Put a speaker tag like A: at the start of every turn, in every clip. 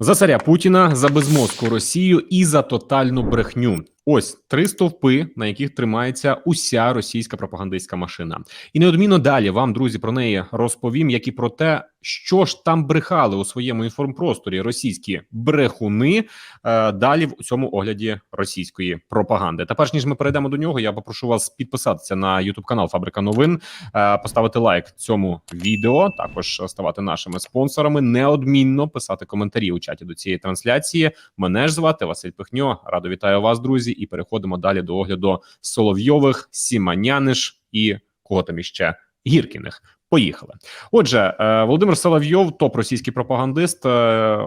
A: За царя Путіна, за безмозку Росію і за тотальну брехню. Ось три стовпи, на яких тримається уся російська пропагандистська машина. І неодмінно далі вам, друзі, про неї розповім, як і про те, що ж там брехали у своєму інформпросторі російські брехуни. Е, далі в цьому огляді російської пропаганди. Та перш ніж ми перейдемо до нього, я попрошу вас підписатися на Ютуб канал Фабрика новин, е, поставити лайк цьому відео, також ставати нашими спонсорами. Неодмінно писати коментарі у чаті до цієї трансляції. Мене ж звати Василь Пихньо. Радо вітаю вас, друзі, і переходимо далі до огляду Соловйових, Сіманяниш і кого там іще Гіркіних. Поїхали. Отже, е, Володимир Соловйов, топ російський пропагандист, е,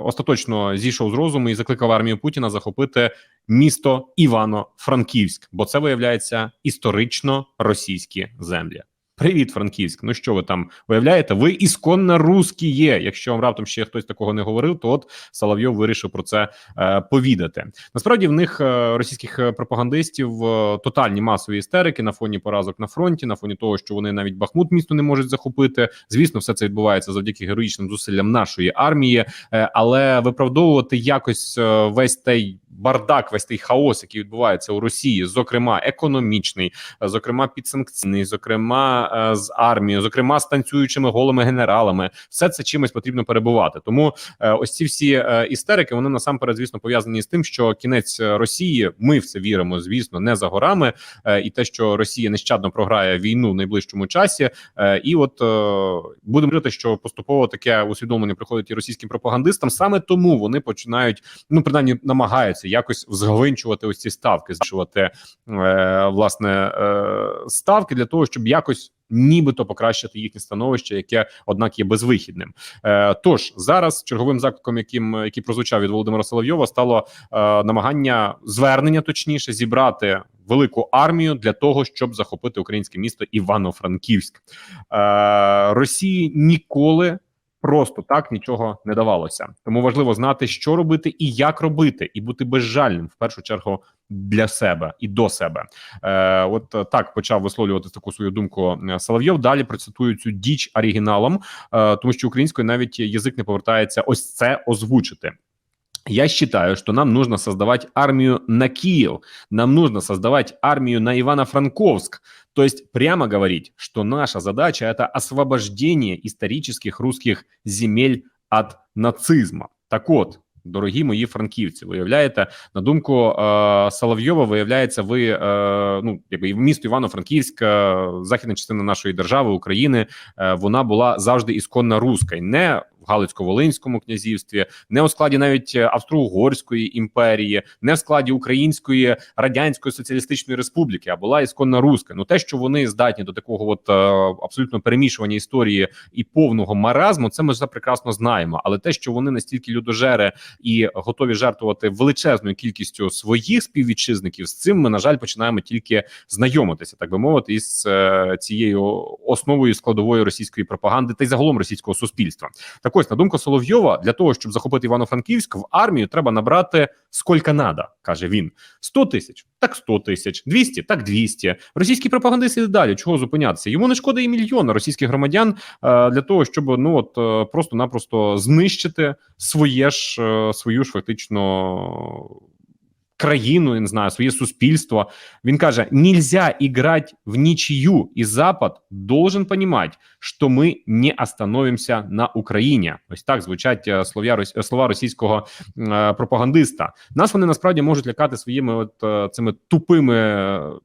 A: остаточно зійшов з розуму і закликав армію Путіна захопити місто Івано-Франківськ, бо це виявляється історично російські землі. Привіт, Франківськ. Ну що ви там виявляєте? Ви ісконно русські є. Якщо вам раптом ще хтось такого не говорив, то от Соловйов вирішив про це е, повідати. Насправді в них е, російських е, пропагандистів е, тотальні масові істерики на фоні поразок на фронті, на фоні того, що вони навіть Бахмут місто не можуть захопити. Звісно, все це відбувається завдяки героїчним зусиллям нашої армії, е, але виправдовувати якось весь той бардак, весь той хаос, який відбувається у Росії, зокрема економічний, зокрема підсанкційний, зокрема е, з армією, зокрема з танцюючими голими генералами, все це чимось потрібно перебувати. Тому е, ось ці всі е, істерики вони насамперед, звісно, пов'язані з тим, що кінець Росії, ми в це віримо, звісно, не за горами, і те, що Росія нещадно програє війну в найближчому часі, і от будемо говорити, що поступово таке усвідомлення приходить і російським пропагандистам. Саме тому вони починають, ну принаймні намагаються якось взгвинчувати ось ці ставки, збільшувати е, власне е, ставки для того, щоб якось. Нібито покращити їхнє становище, яке однак є безвихідним. Е, тож зараз черговим закликом, яким який прозвучав від Володимира Соловйова, стало е, намагання звернення, точніше, зібрати велику армію для того, щоб захопити українське місто Івано-Франківськ. Е, Росії ніколи просто так нічого не давалося. Тому важливо знати, що робити і як робити, і бути безжальним в першу чергу для себе і до себе. Е, От так почав висловлювати таку свою думку е, Соловйов. Далі процитую цю діч оригіналом, е, тому що українською навіть язик не повертається ось це озвучити. Я считаю, что нам нужно создавать армию на Киев, нам нужно создавать армию на Ивано-Франковск. То есть прямо говорить, что наша задача это освобождение исторических русских земель от нацизма. Так от, дорогі мої франківці, виявляєте, на думку е, Соловйова, виявляється, ви е, ну якби місто Івано-Франківськ, е, західна частина нашої держави України, е, вона була завжди ісконно руська, не Галицько-Волинському князівстві, не у складі навіть е, Австро-Угорської імперії, не в складі Української радянської соціалістичної республіки, а була ісконно руська. Ну те, що вони здатні до такого, от е, абсолютно перемішування історії і повного маразму, це ми все прекрасно знаємо. Але те, що вони настільки людожери і готові жертвувати величезною кількістю своїх співвітчизників, з цим ми на жаль починаємо тільки знайомитися, так би мовити, із е, цією основою складовою російської пропаганди та й загалом російського суспільства. Так ось, на думку Соловйова, для того, щоб захопити Івано-Франківськ, в армію треба набрати скільки надо, каже він. 100 тисяч, так 100 тисяч, 200, так 200. Російські пропагандисти далі. Чого зупинятися? Йому не шкода і мільйона російських громадян е, для того, щоб ну от е, просто-напросто знищити своє ж е, свою ж фактично. Країну, я не знаю, своє суспільство. Він каже: нельзя играть в нічию, і Запад должен понимать, що ми не остановимося на Україні. Ось так звучать слова слова російського е, пропагандиста. Нас вони насправді можуть лякати своїми от е, цими тупими.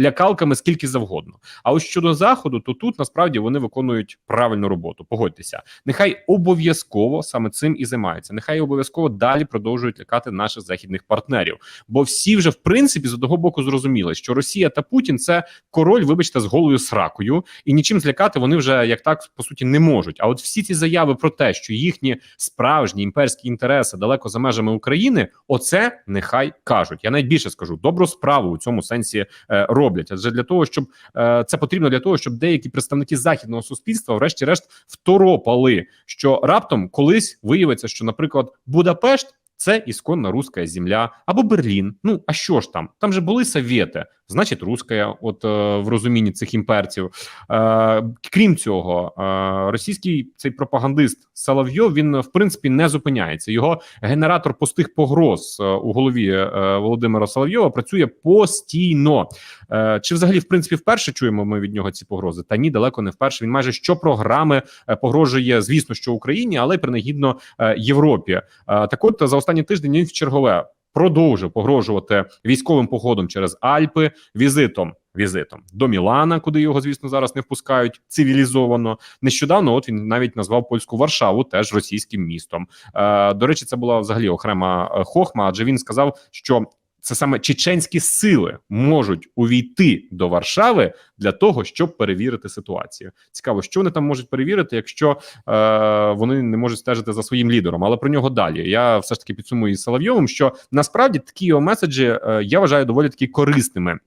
A: Лякалками скільки завгодно. А ось щодо заходу, то тут насправді вони виконують правильну роботу. Погодьтеся, нехай обов'язково саме цим і займаються. Нехай обов'язково далі продовжують лякати наших західних партнерів. Бо всі вже в принципі з одного боку зрозуміли, що Росія та Путін це король, вибачте, з голою сракою, і нічим злякати вони вже як так по суті не можуть. А от всі ці заяви про те, що їхні справжні імперські інтереси далеко за межами України, оце нехай кажуть. Я навіть більше скажу добру справу у цьому сенсі е, роблять. Адже для того, щоб е, це потрібно для того, щоб деякі представники західного суспільства, врешті-решт, второпали, що раптом колись виявиться, що, наприклад, Будапешт. Це ісконна руська земля або Берлін. Ну а що ж там? Там же були совєти, значить, руська, от е, в розумінні цих імперців. Е, крім цього, е, російський цей пропагандист Соловйов він в принципі не зупиняється. Його генератор пустих погроз е, у голові е, Володимира Соловйова працює постійно. Е, чи взагалі, в принципі, вперше чуємо ми від нього ці погрози? Та ні, далеко не вперше. Він майже щопрограми е, погрожує, звісно, що Україні, але й принагідно е, Європі. Е, так, от за останній тиждень він в чергове продовжив погрожувати військовим походом через Альпи, візитом. Візитом до Мілана, куди його, звісно, зараз не впускають цивілізовано. Нещодавно, от він навіть назвав польську Варшаву теж російським містом. Е, до речі, це була взагалі окрема е, хохма, адже він сказав, що це саме чеченські сили можуть увійти до Варшави для того, щоб перевірити ситуацію. Цікаво, що вони там можуть перевірити, якщо е, вони не можуть стежити за своїм лідером. Але про нього далі. Я все ж таки підсумую із Соловйовим, що насправді такі його меседжі е, я вважаю доволі таки корисними.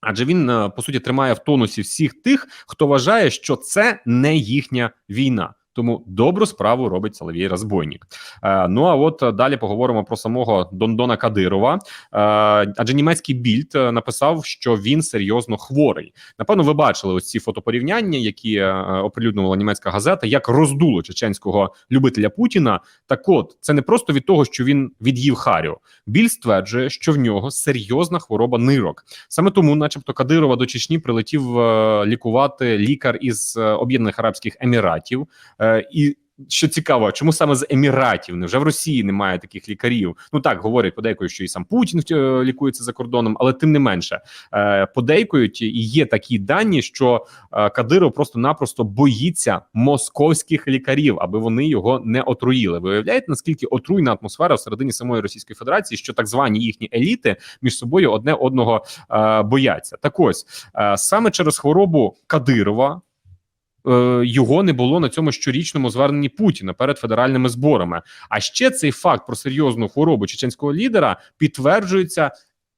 A: Адже він е, по суті тримає в тонусі всіх тих, хто вважає, що це не їхня війна. Тому добру справу робить Соловій Розбойник. Е, ну а от е, далі поговоримо про самого Дондона Кадирова. Е, адже німецький більд написав, що він серйозно хворий. Напевно, ви бачили ось ці фотопорівняння, які оприлюднювала німецька газета, як роздуло чеченського любителя Путіна. Так, от це не просто від того, що він від'їв Харю. Біль стверджує, що в нього серйозна хвороба нирок. Саме тому, начебто, Кадирова до Чечні прилетів лікувати лікар із Об'єднаних Арабських Еміратів. Е, і що цікаво, чому саме з Еміратів? Невже в Росії немає таких лікарів? Ну так говорять подейкою, що і сам Путін е, лікується за кордоном, але тим не менше е, подейкують і є такі дані, що Кадиров просто-напросто боїться московських лікарів, аби вони його не отруїли. Ви наскільки отруйна атмосфера всередині самої Російської Федерації, що так звані їхні еліти між собою одне одного бояться? Так ось саме через хворобу Кадирова. Е, його не було на цьому щорічному зверненні Путіна перед федеральними зборами. А ще цей факт про серйозну хворобу чеченського лідера підтверджується.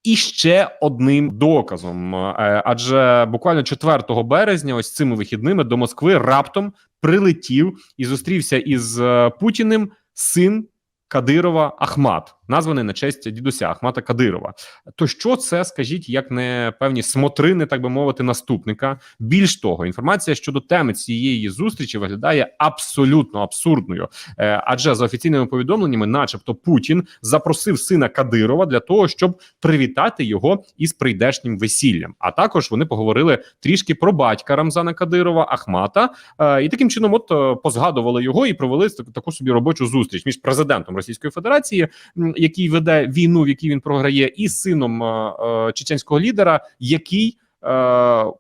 A: І ще одним доказом, Е, адже буквально 4 березня, ось цими вихідними до Москви раптом прилетів і зустрівся із е, Путіним син Кадирова Ахмат, названий на честь дідуся Ахмата Кадирова. То що це, скажіть, як не певні смотрини, так би мовити, наступника? Більш того, інформація щодо теми цієї зустрічі виглядає абсолютно абсурдною, Е, адже за офіційними повідомленнями, начебто, Путін запросив сина Кадирова для того, щоб привітати його із прийдешнім весіллям. А також вони поговорили трішки про батька Рамзана Кадирова Ахмата, е, і таким чином, от е, позгадували його і провели таку собі робочу зустріч між президентом Російської Федерації, який веде війну, в якій він програє, і сином е, е, чеченського лідера, який. е,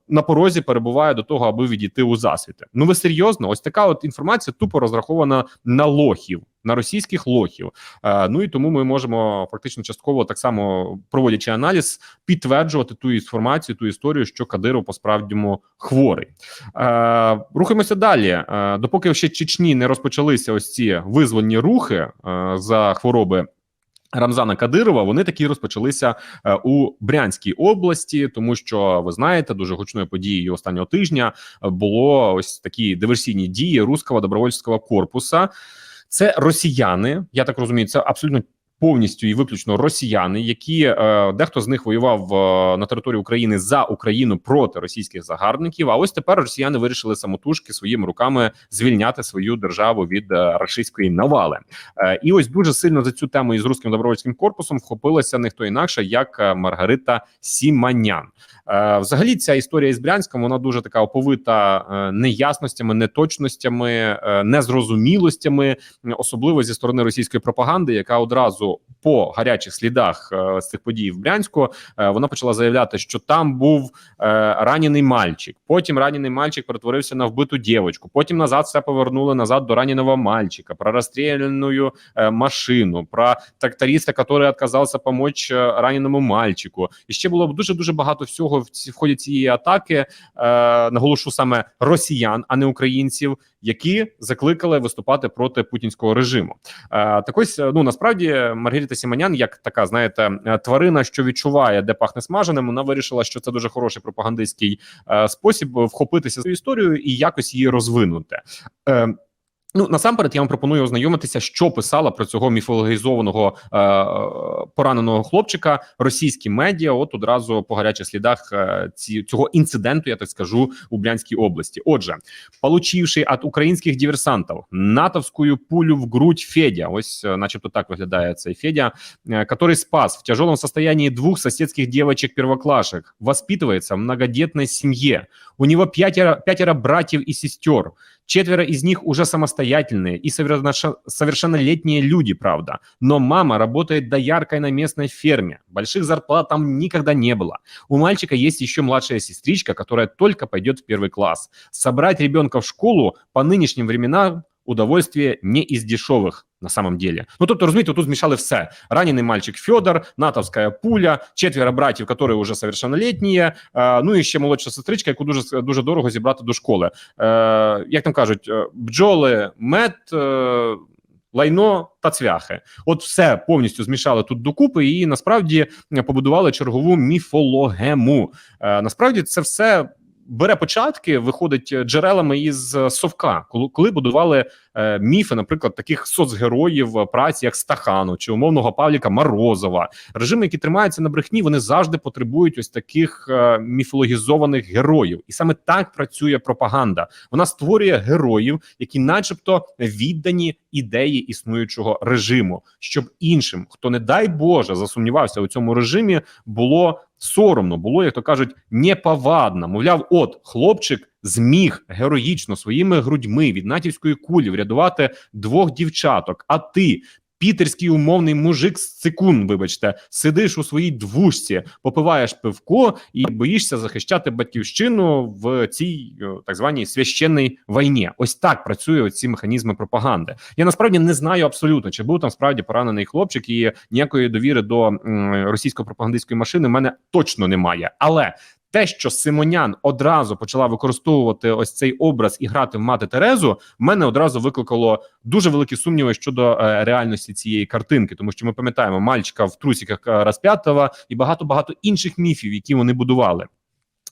A: На порозі перебуває до того, аби відійти у засвіти. Ну ви серйозно? Ось така от інформація тупо розрахована на лохів, на російських лохів. Ну і тому ми можемо фактично частково так само проводячи аналіз, підтверджувати ту інформацію, ту історію, що Кадиров по справдньому хворий. Рухаємося далі. Допоки ще Чечні не розпочалися ось ці визвольні рухи за хвороби. Рамзана Кадирова вони такі розпочалися е, у Брянській області, тому що ви знаєте, дуже гучною подією останнього тижня е, було ось такі диверсійні дії руського добровольського корпуса. Це росіяни. Я так розумію, це абсолютно повністю і виключно росіяни, які е, дехто з них воював е, на території України за Україну проти російських загарбників. А ось тепер росіяни вирішили самотужки своїми руками звільняти свою державу від е, рашистської навали. Е, і ось дуже сильно за цю тему із руським добровольським корпусом вхопилася не хто інакше, як е, Маргарита Сіманян. Е, Взагалі, ця історія із Брянськом вона дуже така оповита е, неясностями, неточностями, е, незрозумілостями, особливо зі сторони російської пропаганди, яка одразу по гарячих слідах з цих подій в Брянську вона почала заявляти, що там був ранений мальчик. Потім ранений мальчик перетворився на вбиту дівчинку. Потім назад все повернули назад до раненого мальчика, про розстріляну машину, про тракториста, який відказався допомогти раненому мальчику. І ще було дуже дуже багато всього в, ці, в ході цієї атаки. Е, наголошу саме росіян, а не українців, які закликали виступати проти путінського режиму. Е, так ось ну насправді Маргарита Сіманян, як така, знаєте, е, тварина, що відчуває, де пахне смаженим, вона вирішила, що це дуже хороший пропагандистський е, спосіб вхопитися цю історію і якось її розвинути. Е, Ну насамперед я вам пропоную ознайомитися, що писала про цього міфологізованого е, пораненого хлопчика російські медіа. От одразу по гарячих слідах е, ці цього інциденту, я так скажу, у Брянській області. Отже, получивший от українських диверсантів натовську пулю в грудь Федя, ось, е, начебто, так виглядає цей Федя, е, который спас в тяжелом состоянии двух соседских девочек-первоклашек, воспитывается в многодетной семье. У него пятеро, пятеро братьев и сестер. Четверо из них уже самостоятельные и совершенно- совершеннолетние люди, правда. Но мама работает дояркой на местной ферме. Больших зарплат там никогда не было. У мальчика есть еще младшая сестричка, которая только пойдет в первый класс. Собрать ребенка в школу по нынешним временам удовольствие не из дешевых на самом деле. Ну, тобто, розумієте, тут змішали все. Ранений мальчик Федор, натовська пуля, четверо братів, які вже совершеннолетні, ну і ще молодша сестричка, яку дуже, дуже дорого зібрати до школи. Е, як там кажуть, е, бджоли, мед, е, лайно та цвяхи. От все повністю змішали тут докупи і насправді побудували чергову міфологему. Е, насправді це все бере початки, виходить джерелами із е, совка, коли, коли будували е, міфи, наприклад, таких соцгероїв е, праці, як Стахану чи умовного Павліка Морозова. Режими, які тримаються на брехні, вони завжди потребують ось таких е, міфологізованих героїв, і саме так працює пропаганда. Вона створює героїв, які, начебто, віддані ідеї існуючого режиму, щоб іншим, хто не дай Боже засумнівався у цьому режимі, було соромно, було, як то кажуть, неповадно. Мовляв, от хлопчик зміг героїчно своїми грудьми від натівської кулі врятувати двох дівчаток. А ти. Пітерський умовний мужик з цикун, вибачте, сидиш у своїй двушці, попиваєш пивко і боїшся захищати батьківщину в цій е, так званій священній війні. Ось так працюють ці механізми пропаганди. Я насправді не знаю абсолютно, чи був там справді поранений хлопчик, і ніякої довіри до російсько-пропагандистської машини в мене точно немає. Але те, що Симонян одразу почала використовувати ось цей образ і грати в мати Терезу, мене одразу викликало дуже великі сумніви щодо е, реальності цієї картинки, тому що ми пам'ятаємо мальчика в трусіках е, розп'ятого і багато багато інших міфів, які вони будували.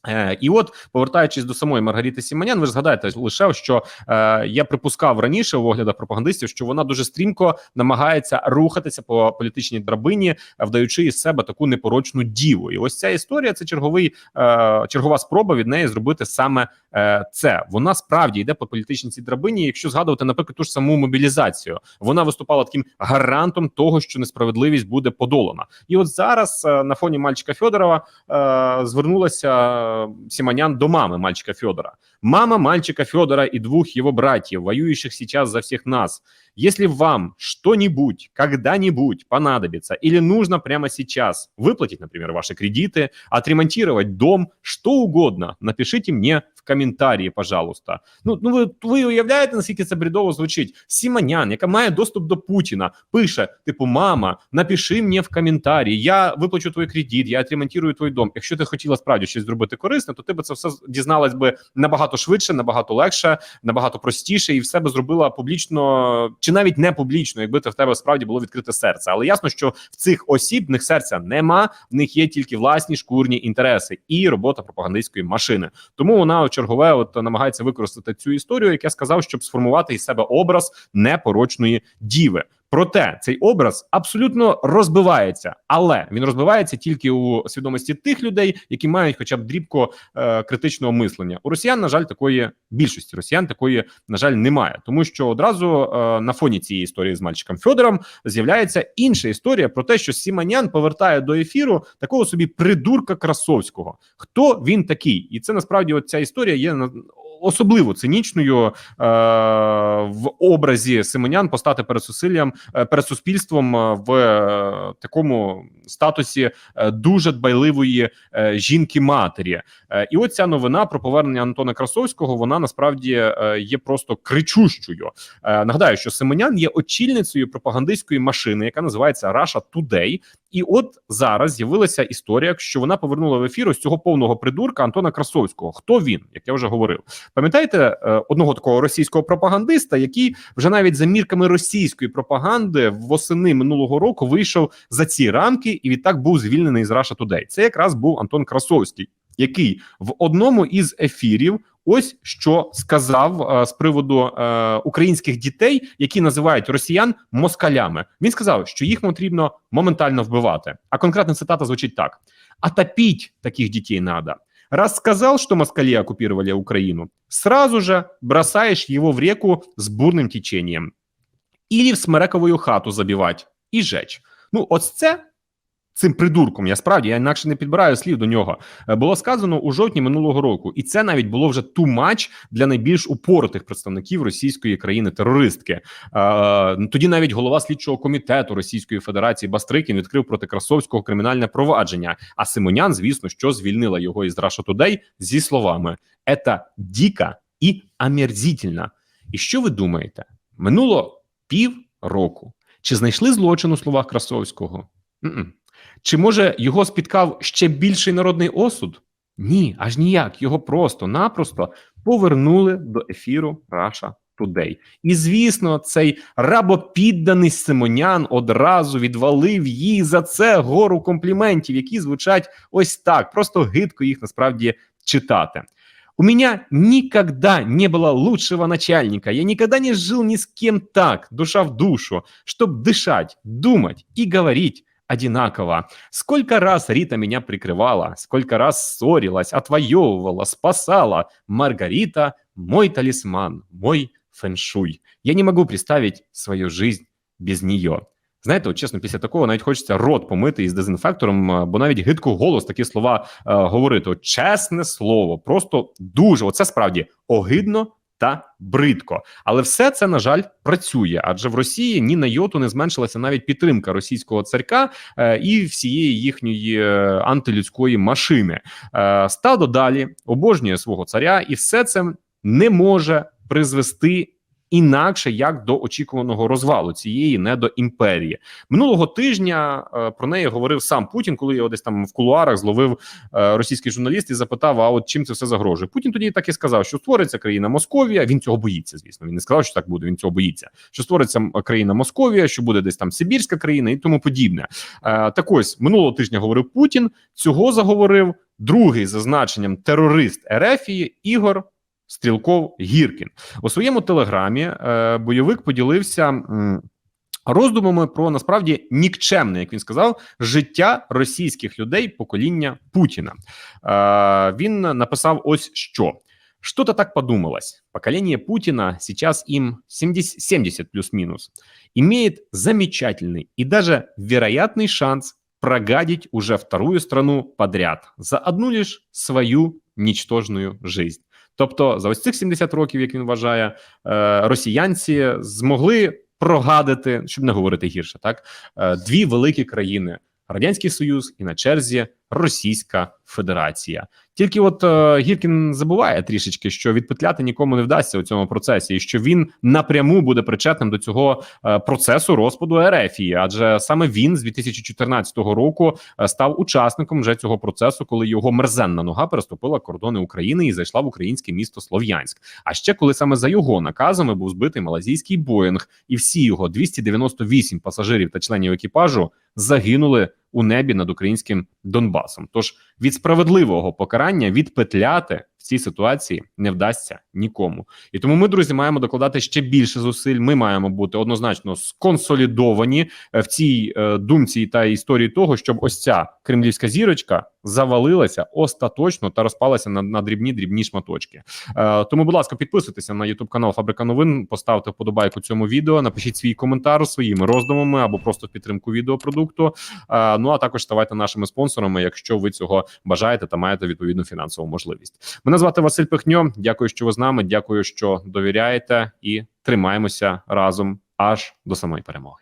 A: Е, і от, повертаючись до самої Маргаріти Сіманян, ви ж згадаєте лише, що е, я припускав раніше у оглядах пропагандистів, що вона дуже стрімко намагається рухатися по політичній драбині, вдаючи із себе таку непорочну діву. І ось ця історія це черговий е, чергова спроба від неї зробити саме е, це. Вона справді йде по політичній цій драбині. Якщо згадувати, наприклад, ту ж саму мобілізацію, вона виступала таким гарантом того, що несправедливість буде подолана. І от зараз е, на фоні мальчика Федорова е, звернулася. Симонян до мамы мальчика Федора. Мама мальчика Федора и двух его братьев, воюющих сейчас за всех нас. Если вам что-нибудь, когда-нибудь понадобится или нужно прямо сейчас выплатить, например, ваши кредиты, отремонтировать дом, что угодно, напишите мне в коментарі, пожалуйста. Ну, ну ви, ви уявляєте, наскільки це бредово звучить? Сіманян, яка має доступ до Путіна, пише: типу, мама, напиши мені в коментарі, я виплачу твій кредит, я отремонтирую твій дом. Якщо ти хотіла справді щось зробити корисне, то ти би це все дізналась би набагато швидше, набагато легше, набагато простіше, і все би зробила публічно чи навіть не публічно, якби це в тебе справді було відкрите серце. Але ясно, що в цих осіб них серця нема, в них є тільки власні шкурні інтереси і робота пропагандистської машини. Тому вона чергове от намагається використати цю історію, як я сказав, щоб сформувати із себе образ непорочної діви. Проте цей образ абсолютно розбивається, але він розбивається тільки у свідомості тих людей, які мають, хоча б дрібко е, критичного мислення. У росіян, на жаль, такої більшості росіян такої на жаль немає, тому що одразу е, на фоні цієї історії з мальчиком Федором з'являється інша історія про те, що Сіманян повертає до ефіру такого собі придурка Красовського. Хто він такий? І це насправді от ця історія є особливо цинічною е, в образі Симонян постати перед зусиллям е, перед суспільством е, в такому статусі дуже дбайливої жінки-матері. І от ця новина про повернення Антона Красовського вона насправді є просто кричущою. Нагадаю, що Симонян є очільницею пропагандистської машини, яка називається Russia Today. І от зараз з'явилася історія, що вона повернула в ефір ось цього повного придурка Антона Красовського. Хто він, як я вже говорив? Пам'ятаєте е, одного такого російського пропагандиста, який вже навіть за мірками російської пропаганди восени минулого року вийшов за ці рамки і відтак був звільнений з Russia Today. Це якраз був Антон Красовський. Який в одному із ефірів Ось що сказав е, з приводу е, українських дітей, які називають росіян москалями. Він сказав, що їх потрібно моментально вбивати. А конкретна цитата звучить так: «Отопить таких дітей надо. Раз сказал, что москали оккупировали Украину, сразу же бросаешь его в реку с бурным течением. Или в смерековую хату забивать і жечь. Ну, ось це цим придурком. Я справді я інакше не підбираю слів до нього. е, Було сказано у жовтні минулого року, і це навіть було вже too much для найбільш упоротих представників російської країни-терористки. Е, тоді навіть голова слідчого комітету Російської Федерації Бастрикін відкрив проти Красовського кримінальне провадження. А Симонян, звісно, що звільнила його із Russia Today зі словами: «Это дико і омерзительно». І що ви думаєте? Минуло пів року. Чи знайшли злочин у словах Красовського? М-м. Чи може його спіткав ще більший народний осуд? Ні, аж ніяк. Його просто-напросто повернули до ефіру Russia Today. І звісно, цей рабопідданий Симонян одразу відвалив їй за це гору компліментів, які звучать ось так. Просто гидко їх насправді читати. У меня никогда не было лучшего начальника. Я никогда не жил ни с кем так, душа в душу, чтобы дышать, думать и говорить одинаково. Сколько раз Рита меня прикрывала, сколько раз ссорилась, отвоевывала, спасала. Маргарита – мой талисман, мой фэншуй. Я не могу представить свою жизнь без нее. Знаєте, от чесно, після такого навіть хочеться рот помити із дезінфектором, е, бо навіть гидко голос такі слова е, говорити. От, чесне слово, просто дуже оце справді огидно та бридко. Але все це на жаль працює, адже в Росії ні на йоту не зменшилася навіть підтримка російського царька е, і всієї їхньої е, антилюдської машини. Е, стадо далі обожнює свого царя, і все це не може призвести. Інакше як до очікуваного розвалу цієї недоімперії минулого тижня е, про неї говорив сам Путін, коли його десь там в кулуарах зловив е, російський журналіст і запитав: а от чим це все загрожує? Путін тоді так і сказав, що створиться країна Московія. Він цього боїться. Звісно, він не сказав, що так буде. Він цього боїться. Що створиться країна Московія, що буде десь там Сибірська країна і тому подібне. Е, так ось минулого тижня говорив Путін. Цього заговорив другий за значенням терорист Ерефії Ігор. Стрілков Гіркін у своєму телеграмі е, бойовик поділився роздумами про насправді нікчемне, як він сказав, життя російських людей покоління Путіна. Е, він написав ось що. Что-то так подумалось. Поколение Путина, сейчас им 70, 70 плюс-минус, имеет замечательный и даже вероятный шанс прогадить уже вторую страну подряд за одну лишь свою нічтожную жизнь. Тобто, за ось цих 70 років, як він вважає, е, росіянці змогли прогадити, щоб не говорити гірше, так е, дві великі країни: Радянський Союз і на черзі Російська Федерація. Тільки от е, Гіркін забуває трішечки, що відпетляти нікому не вдасться у цьому процесі, і що він напряму буде причетним до цього е, процесу розпаду Ерефії, адже саме він з 2014 року е, став учасником вже цього процесу, коли його мерзенна нога переступила кордони України і зайшла в українське місто Слов'янськ. А ще коли саме за його наказами був збитий малазійський Боїнг, і всі його 298 пасажирів та членів екіпажу загинули у небі над українським Донбасом. Тож від справедливого покарання відпетляти в цій ситуації не вдасться нікому. І тому ми, друзі, маємо докладати ще більше зусиль. Ми маємо бути однозначно сконсолідовані е, в цій е, думці та історії того, щоб ось ця кремлівська зірочка завалилася остаточно та розпалася на, на дрібні дрібні шматочки. Е, тому, будь ласка, підписуйтеся на YouTube канал Фабрика Новин, поставте вподобайку цьому відео, напишіть свій коментар своїми роздумами або просто в підтримку відеопродукту. Е, ну а також ставайте нашими спонсорами, якщо ви цього бажаєте та маєте відповідну фінансову можливість. Мене звати Василь Пихньо. Дякую, що ви з нами. Дякую, що довіряєте, і тримаємося разом аж до самої перемоги.